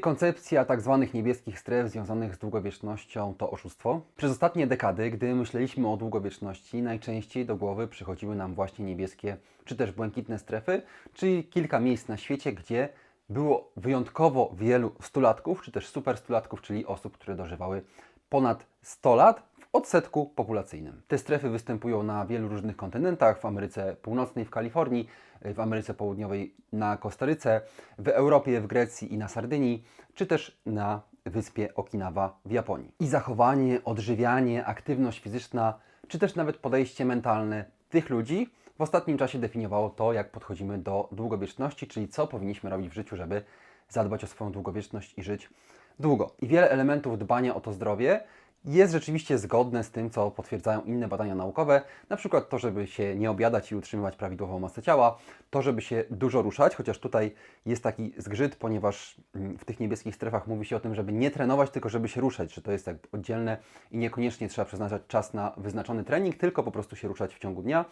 Koncepcja tzw. niebieskich stref związanych z długowiecznością to oszustwo. Przez ostatnie dekady, gdy myśleliśmy o długowieczności, najczęściej do głowy przychodziły nam właśnie niebieskie czy też błękitne strefy, czyli kilka miejsc na świecie, gdzie było wyjątkowo wielu stulatków, czy też super stulatków, czyli osób, które dożywały ponad 100 lat odsetku populacyjnym. Te strefy występują na wielu różnych kontynentach, w Ameryce Północnej, w Kalifornii, w Ameryce Południowej na Kostaryce, w Europie, w Grecji i na Sardynii, czy też na wyspie Okinawa w Japonii. I zachowanie, odżywianie, aktywność fizyczna, czy też nawet podejście mentalne tych ludzi w ostatnim czasie definiowało to, jak podchodzimy do długowieczności, czyli co powinniśmy robić w życiu, żeby zadbać o swoją długowieczność i żyć długo. I wiele elementów dbania o to zdrowie jest rzeczywiście zgodne z tym, co potwierdzają inne badania naukowe, na przykład to, żeby się nie obiadać i utrzymywać prawidłową masę ciała, to, żeby się dużo ruszać, chociaż tutaj jest taki zgrzyt, ponieważ mm, w tych niebieskich strefach mówi się o tym, żeby nie trenować, tylko żeby się ruszać, że to jest jakby oddzielne i niekoniecznie trzeba przeznaczać czas na wyznaczony trening, tylko po prostu się ruszać w ciągu dnia.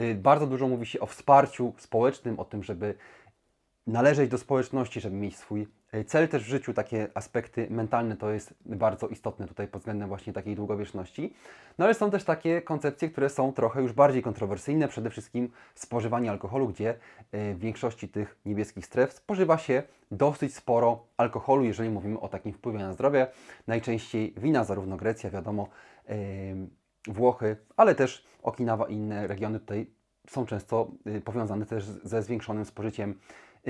Y, Bardzo dużo mówi się o wsparciu społecznym, o tym, żeby należeć do społeczności, żeby mieć swój cel też w życiu, takie aspekty mentalne to jest bardzo istotne tutaj pod względem właśnie takiej długowieczności. No ale są też takie koncepcje, które są trochę już bardziej kontrowersyjne, przede wszystkim spożywanie alkoholu, gdzie e, w większości tych niebieskich stref spożywa się dosyć sporo alkoholu, jeżeli mówimy o takim wpływie na zdrowie. Najczęściej wina, zarówno Grecja, wiadomo, e, Włochy, ale też Okinawa i inne regiony tutaj są często y, powiązane też ze zwiększonym spożyciem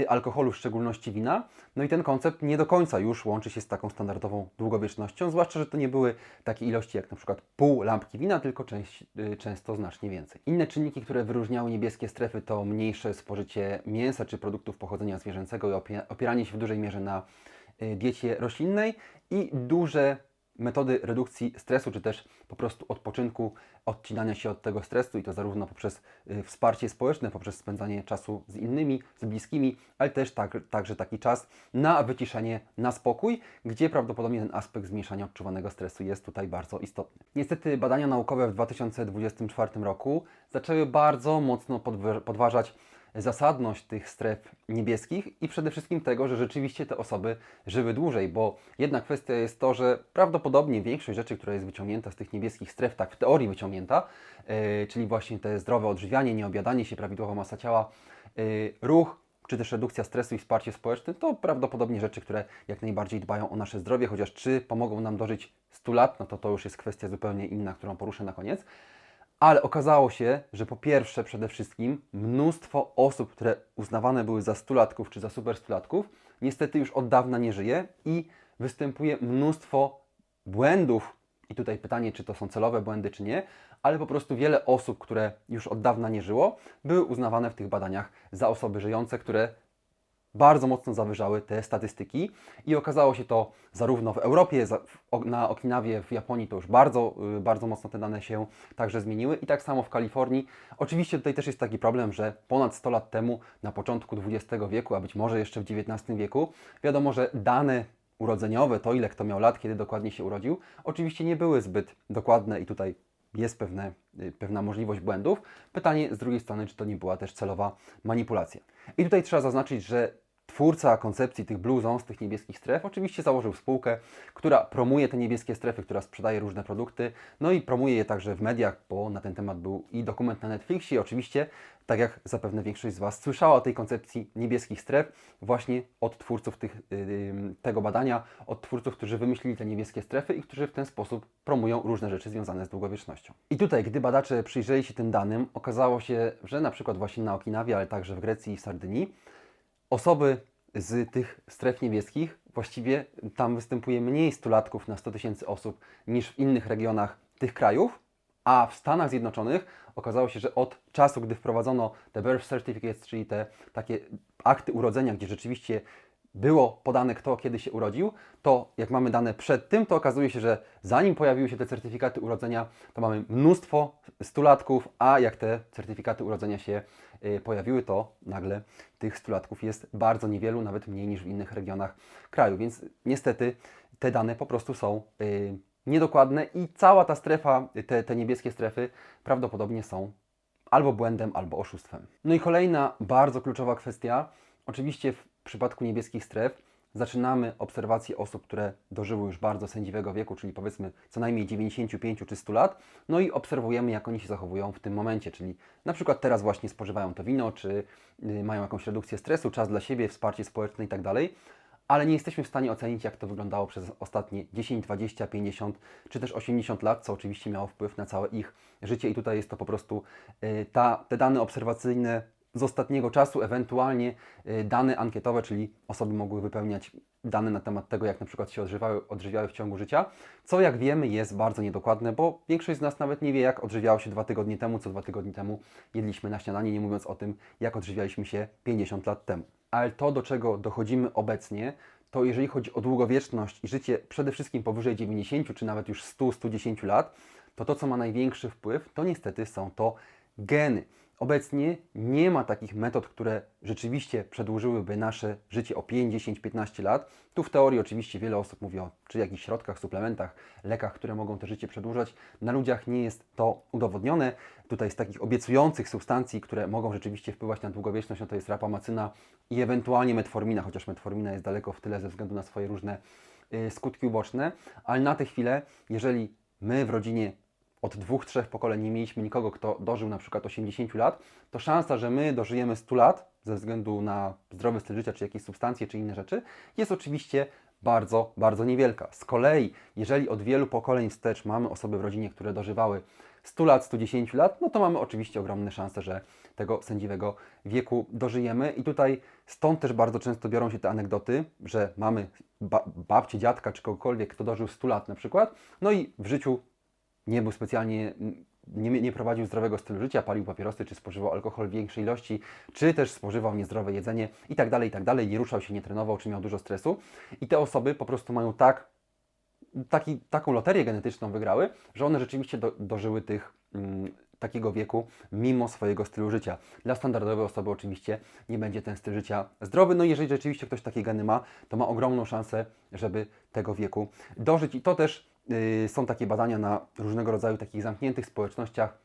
alkoholu, w szczególności wina. No i ten koncept nie do końca już łączy się z taką standardową długowiecznością, zwłaszcza, że to nie były takie ilości jak na przykład pół lampki wina, tylko część, y, często znacznie więcej. Inne czynniki, które wyróżniały niebieskie strefy to mniejsze spożycie mięsa czy produktów pochodzenia zwierzęcego i opie- opieranie się w dużej mierze na y, diecie roślinnej i duże metody redukcji stresu, czy też po prostu odpoczynku, odcinania się od tego stresu i to zarówno poprzez y, wsparcie społeczne, poprzez spędzanie czasu z innymi, z bliskimi, ale też tak, także taki czas na wyciszenie, na spokój, gdzie prawdopodobnie ten aspekt zmniejszania odczuwanego stresu jest tutaj bardzo istotny. Niestety badania naukowe w 2024 roku zaczęły bardzo mocno podwa- podważać zasadność tych stref niebieskich i przede wszystkim tego, że rzeczywiście te osoby żyły dłużej, bo jedna kwestia jest to, że prawdopodobnie większość rzeczy, która jest wyciągnięta z tych niebieskich stref, tak w teorii wyciągnięta, yy, czyli właśnie te zdrowe odżywianie, nieobiadanie się, prawidłowa masa ciała, yy, ruch, czy też redukcja stresu i wsparcie społeczne, to prawdopodobnie rzeczy, które jak najbardziej dbają o nasze zdrowie, chociaż czy pomogą nam dożyć 100 lat, no to to już jest kwestia zupełnie inna, którą poruszę na koniec. Ale okazało się, że po pierwsze, przede wszystkim mnóstwo osób, które uznawane były za stulatków czy za super stulatków, niestety już od dawna nie żyje i występuje mnóstwo błędów. I tutaj pytanie, czy to są celowe błędy, czy nie, ale po prostu wiele osób, które już od dawna nie żyło, były uznawane w tych badaniach za osoby żyjące, które bardzo mocno zawyżały te statystyki i okazało się to zarówno w Europie, na Okinawie, w Japonii to już bardzo, y, bardzo mocno te dane się także zmieniły i tak samo w Kalifornii. Oczywiście tutaj też jest taki problem, że ponad 100 lat temu, na początku XX wieku, a być może jeszcze w XIX wieku, wiadomo, że dane urodzeniowe, to ile kto miał lat, kiedy dokładnie się urodził, oczywiście nie były zbyt dokładne i tutaj jest pewne, y, pewna możliwość błędów. Pytanie z drugiej strony, czy to nie była też celowa manipulacja. I tutaj trzeba zaznaczyć, że twórca koncepcji tych Blue Zones, tych niebieskich stref, oczywiście założył spółkę, która promuje te niebieskie strefy, która sprzedaje różne produkty, no i promuje je także w mediach, bo na ten temat był i dokument na Netflixie, i oczywiście, tak jak zapewne większość z Was słyszała o tej koncepcji niebieskich stref, właśnie od twórców tych, yy, tego badania, od twórców, którzy wymyślili te niebieskie strefy i którzy w ten sposób promują różne rzeczy związane z długowiecznością. I tutaj, gdy badacze przyjrzeli się tym danym, okazało się, że na przykład właśnie na Okinawie, ale także w Grecji i w Sardynii, osoby z tych stref niebieskich, właściwie tam występuje mniej stulatków na 100 tysięcy osób niż w innych regionach tych krajów, a w Stanach Zjednoczonych okazało się, że od czasu, gdy wprowadzono te birth certificates, czyli te takie akty urodzenia, gdzie rzeczywiście było podane, kto kiedy się urodził, to jak mamy dane przed tym, to okazuje się, że zanim pojawiły się te certyfikaty urodzenia, to mamy mnóstwo stulatków, a jak te certyfikaty urodzenia się y, pojawiły, to nagle tych stulatków jest bardzo niewielu, nawet mniej niż w innych regionach kraju. Więc niestety te dane po prostu są y, niedokładne i cała ta strefa, te, te niebieskie strefy prawdopodobnie są albo błędem, albo oszustwem. No i kolejna bardzo kluczowa kwestia. Oczywiście w przypadku niebieskich stref zaczynamy obserwację osób, które dożyły już bardzo sędziwego wieku, czyli powiedzmy co najmniej 95 czy 100 lat, no i obserwujemy, jak oni się zachowują w tym momencie, czyli na przykład teraz właśnie spożywają to wino, czy y, mają jakąś redukcję stresu, czas dla siebie, wsparcie społeczne i tak ale nie jesteśmy w stanie ocenić, jak to wyglądało przez ostatnie 10, 20, 50 czy też 80 lat, co oczywiście miało wpływ na całe ich życie i tutaj jest to po prostu y, ta, te dane obserwacyjne z ostatniego czasu, ewentualnie y, dane ankietowe, czyli osoby mogły wypełniać dane na temat tego, jak na przykład się odżywiały, odżywiały w ciągu życia, co jak wiemy jest bardzo niedokładne, bo większość z nas nawet nie wie, jak odżywiało się dwa tygodnie temu, co dwa tygodnie temu jedliśmy na śniadanie, nie mówiąc o tym, jak odżywialiśmy się 50 lat temu. Ale to, do czego dochodzimy obecnie, to jeżeli chodzi o długowieczność i życie przede wszystkim powyżej 90 czy nawet już 100-110 lat, to to, co ma największy wpływ, to niestety są to geny. Obecnie nie ma takich metod, które rzeczywiście przedłużyłyby nasze życie o 5, 10, 15 lat. Tu w teorii oczywiście wiele osób mówi o czy jakichś środkach, suplementach, lekach, które mogą te życie przedłużać. Na ludziach nie jest to udowodnione. Tutaj z takich obiecujących substancji, które mogą rzeczywiście wpływać na długowieczność, no to jest rapamacyna i ewentualnie metformina, chociaż metformina jest daleko w tyle ze względu na swoje różne y, skutki uboczne. Ale na tę chwilę, jeżeli my w rodzinie od dwóch, trzech pokoleń nie mieliśmy nikogo, kto dożył na przykład 80 lat, to szansa, że my dożyjemy 100 lat ze względu na zdrowy styl życia, czy jakieś substancje, czy inne rzeczy, jest oczywiście bardzo, bardzo niewielka. Z kolei, jeżeli od wielu pokoleń wstecz mamy osoby w rodzinie, które dożywały 100 lat, 110 lat, no to mamy oczywiście ogromne szanse, że tego sędziwego wieku dożyjemy. I tutaj stąd też bardzo często biorą się te anegdoty, że mamy ba babcię, dziadka czy kogokolwiek, kto dożył 100 lat na przykład, no i w życiu nie był specjalnie, nie, nie, prowadził zdrowego stylu życia, palił papierosy, czy spożywał alkohol w większej ilości, czy też spożywał niezdrowe jedzenie i tak dalej, i tak dalej, nie ruszał się, nie trenował, czy miał dużo stresu. I te osoby po prostu mają tak, taki, taką loterię genetyczną wygrały, że one rzeczywiście do, dożyły tych mm, takiego wieku mimo swojego stylu życia. Dla standardowej osoby oczywiście nie będzie ten styl życia zdrowy, no i jeżeli rzeczywiście ktoś takie geny ma, to ma ogromną szansę, żeby tego wieku dożyć i to też są takie badania na różnego rodzaju takich zamkniętych społecznościach,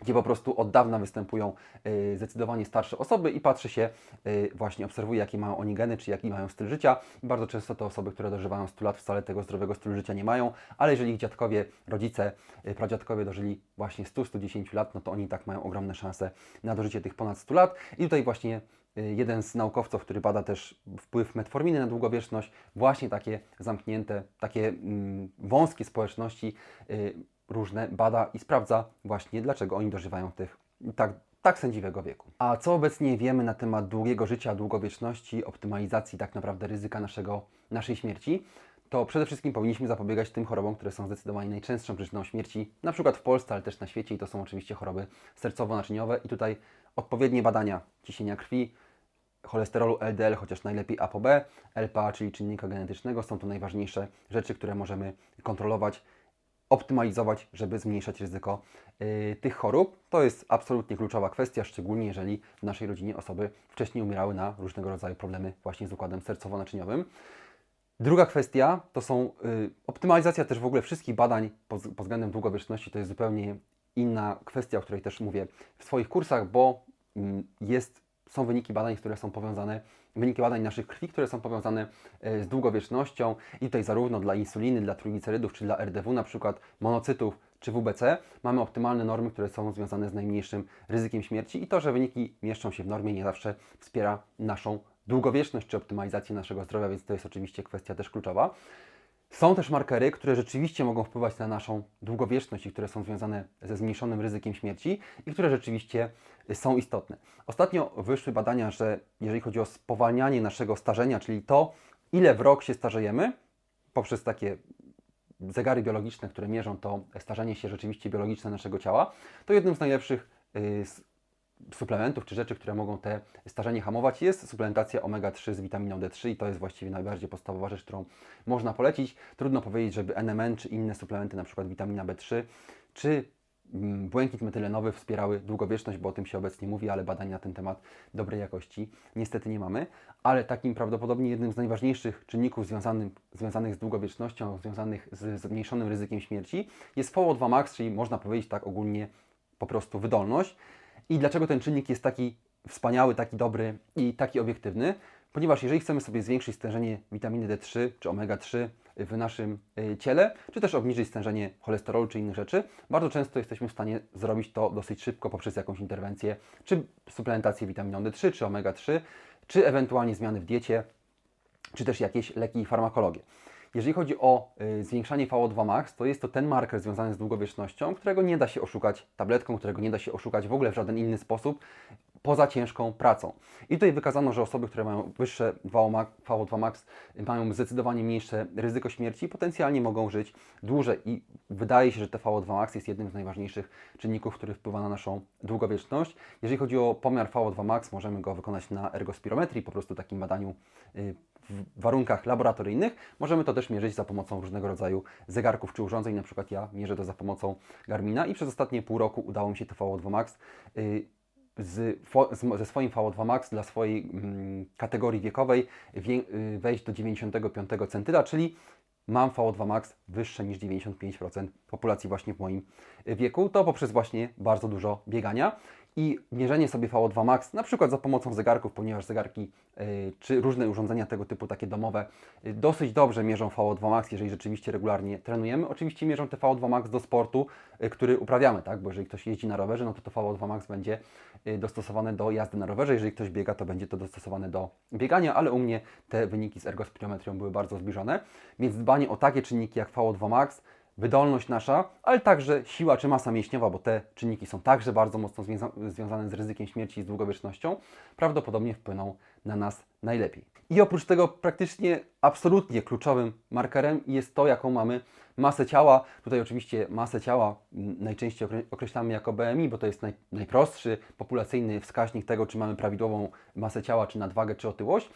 gdzie po prostu od dawna występują y, zdecydowanie starsze osoby i patrzy się, y, właśnie obserwuje, jakie mają oni geny, czy jaki mają styl życia. I bardzo często to osoby, które dożywają 100 lat, wcale tego zdrowego stylu życia nie mają, ale jeżeli ich dziadkowie, rodzice, pradziadkowie dożyli właśnie 100-110 lat, no to oni tak mają ogromne szanse na dożycie tych ponad 100 lat. I tutaj właśnie Y, jeden z naukowców, który bada też wpływ metforminy na długowieczność, właśnie takie zamknięte, takie mm, wąskie społeczności y, różne bada i sprawdza właśnie, dlaczego oni dożywają tych tak, tak sędziwego wieku. A co obecnie wiemy na temat długiego życia, długowieczności, optymalizacji tak naprawdę ryzyka naszego, naszej śmierci? to przede wszystkim powinniśmy zapobiegać tym chorobom, które są zdecydowanie najczęstszą przyczyną śmierci, na przykład w Polsce, ale też na świecie i to są oczywiście choroby sercowo-naczyniowe i tutaj odpowiednie badania ciśnienia krwi, cholesterolu LDL, chociaż najlepiej A po B, LPA, czyli czynnika genetycznego, są to najważniejsze rzeczy, które możemy kontrolować, optymalizować, żeby zmniejszać ryzyko yy, tych chorób. To jest absolutnie kluczowa kwestia, szczególnie jeżeli w naszej rodzinie osoby wcześniej umierały na różnego rodzaju problemy właśnie z układem sercowo-naczyniowym. Druga kwestia to są y, optymalizacja też w ogóle wszystkich badań pod, pod względem długowieczności. To jest zupełnie inna kwestia, o której też mówię w swoich kursach, bo y, jest, są wyniki badań, które są powiązane, wyniki badań naszych krwi, które są powiązane y, z długowiecznością i tutaj zarówno dla insuliny, dla trójglicerydów, czy dla RDW na przykład, monocytów, czy WBC, mamy optymalne normy, które są związane z najmniejszym ryzykiem śmierci i to, że wyniki mieszczą się w normie nie zawsze wspiera naszą długowieczność czy optymalizację naszego zdrowia, więc to jest oczywiście kwestia też kluczowa. Są też markery, które rzeczywiście mogą wpływać na naszą długowieczność i które są związane ze zmniejszonym ryzykiem śmierci i które rzeczywiście są istotne. Ostatnio wyszły badania, że jeżeli chodzi o spowalnianie naszego starzenia, czyli to, ile w rok się starzejemy, poprzez takie zegary biologiczne, które mierzą to starzenie się rzeczywiście biologiczne naszego ciała, to jednym z najlepszych y, suplementów czy rzeczy, które mogą te starzenie hamować, jest suplementacja omega-3 z witaminą D3 i to jest właściwie najbardziej podstawowa rzecz, którą można polecić. Trudno powiedzieć, żeby NMN czy inne suplementy, na przykład witamina B3 czy mm, błękit metylenowy wspierały długowieczność, bo o tym się obecnie mówi, ale badań na ten temat dobrej jakości niestety nie mamy. Ale takim prawdopodobnie jednym z najważniejszych czynników związanych, związanych z długowiecznością, związanych z zmniejszonym ryzykiem śmierci jest VO2 max, czyli można powiedzieć tak ogólnie po prostu wydolność. I dlaczego ten czynnik jest taki wspaniały, taki dobry i taki obiektywny? Ponieważ jeżeli chcemy sobie zwiększyć stężenie witaminy D3 czy omega-3 w naszym y, ciele, czy też obniżyć stężenie cholesterolu czy innych rzeczy, bardzo często jesteśmy w stanie zrobić to dosyć szybko poprzez jakąś interwencję, czy suplementację witaminą D3, czy omega-3, czy ewentualnie zmiany w diecie, czy też jakieś leki i farmakologię. Jeżeli chodzi o y, zwiększanie VO2 max, to jest to ten marker związany z długowiecznością, którego nie da się oszukać tabletką, którego nie da się oszukać w ogóle w żaden inny sposób poza ciężką pracą. I tutaj wykazano, że osoby, które mają wyższe VO2 max mają zdecydowanie mniejsze ryzyko śmierci i potencjalnie mogą żyć dłużej. I wydaje się, że te VO2 max jest jednym z najważniejszych czynników, który wpływa na naszą długowieczność. Jeżeli chodzi o pomiar VO2 max, możemy go wykonać na ergospirometrii, po prostu takim badaniu y, w warunkach laboratoryjnych. Możemy to też mierzyć za pomocą różnego rodzaju zegarków czy urządzeń. Na przykład ja mierzę to za pomocą Garmina i przez ostatnie pół roku udało mi się to VO2 max y, z, z, ze swoim VO2 max dla swojej mm, kategorii wiekowej wie, y, wejść do 95 centyla, czyli mam VO2 max wyższe niż 95% populacji właśnie w moim wieku. To poprzez właśnie bardzo dużo biegania i mierzenie sobie VO2 max, na przykład za pomocą zegarków, ponieważ zegarki y, czy różne urządzenia tego typu, takie domowe, y, dosyć dobrze mierzą VO2 max, jeżeli rzeczywiście regularnie trenujemy. Oczywiście mierzą te VO2 max do sportu, y, który uprawiamy, tak? Bo jeżeli ktoś jeździ na rowerze, no to to VO2 max będzie dostosowane do jazdy na rowerze. Jeżeli ktoś biega, to będzie to dostosowane do biegania, ale u mnie te wyniki z ergospirometrią były bardzo zbliżone, więc dbanie o takie czynniki jak VO2 max wydolność nasza, ale także siła czy masa mięśniowa, bo te czynniki są także bardzo mocno związa- związane z ryzykiem śmierci i z długowiecznością, prawdopodobnie wpłyną na nas najlepiej. I oprócz tego praktycznie absolutnie kluczowym markerem jest to, jaką mamy masę ciała. Tutaj oczywiście masę ciała najczęściej okre- określamy jako BMI, bo to jest naj, najprostszy populacyjny wskaźnik tego, czy mamy prawidłową masę ciała, czy nadwagę, czy otyłość.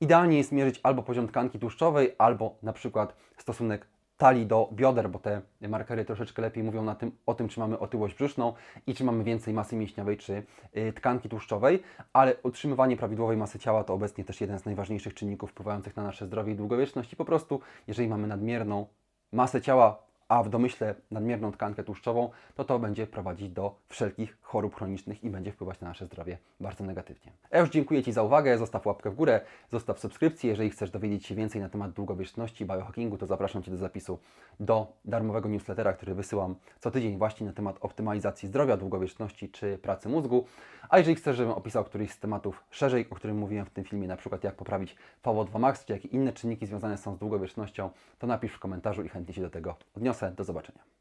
Idealnie jest mierzyć albo poziom tkanki tłuszczowej, albo na przykład stosunek talii do bioder, bo te markery troszeczkę lepiej mówią na tym, o tym, czy mamy otyłość brzuszną i czy mamy więcej masy mięśniowej czy y, tkanki tłuszczowej, ale utrzymywanie prawidłowej masy ciała to obecnie też jeden z najważniejszych czynników wpływających na nasze zdrowie i długowieczność i po prostu, jeżeli mamy nadmierną masę ciała, a w domyśle nadmierną tkankę tłuszczową, to to będzie prowadzić do wszelkich chorób chronicznych i będzie wpływać na nasze zdrowie bardzo negatywnie. Ja już dziękuję Ci za uwagę, zostaw łapkę w górę, zostaw subskrypcję. Jeżeli chcesz dowiedzieć się więcej na temat długowieczności, biohackingu, to zapraszam Cię do zapisu do darmowego newslettera, który wysyłam co tydzień właśnie na temat optymalizacji zdrowia, długowieczności czy pracy mózgu. A jeżeli chcesz, żebym opisał któryś z tematów szerzej, o którym mówiłem w tym filmie, na przykład jak poprawić VO2 max, czy jakie inne czynniki związane są z długowiecznością, to napisz w komentarzu i chętnie się do tego odniosę. Do zobaczenia.